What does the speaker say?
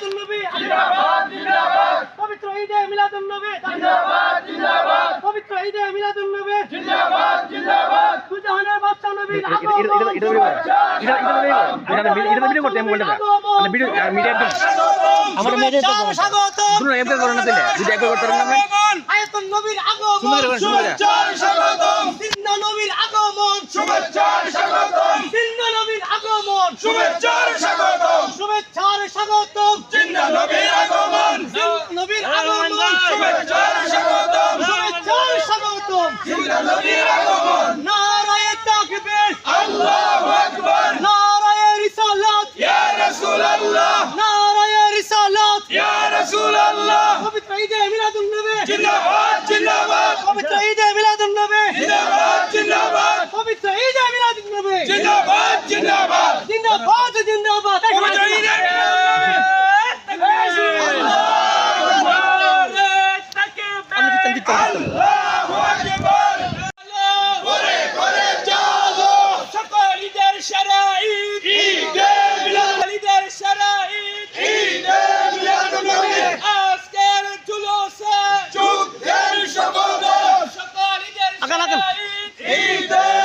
মিলাদুন নবী পবিত্র ঈদে মিলাদুন নবী পবিত্র ঈদে মিলাদুন নবী দুজাহানের বাদশা নবীর আমার মেয়ে তো শুনুন একবার না যদি একবার করতে পারেন নবীর আগমন নবীর সিন্না নবীর আগমন শুভেচ্ছার স্বাগতম সিন্না নবীর আগমন শুভেচ্ছার স্বাগতম নারায়ে তাকবীর। নারায়ে রিসালাত। নারায়ে রিসালাত। পবিত্র ঈদে মিলাদুন Bakın bakın.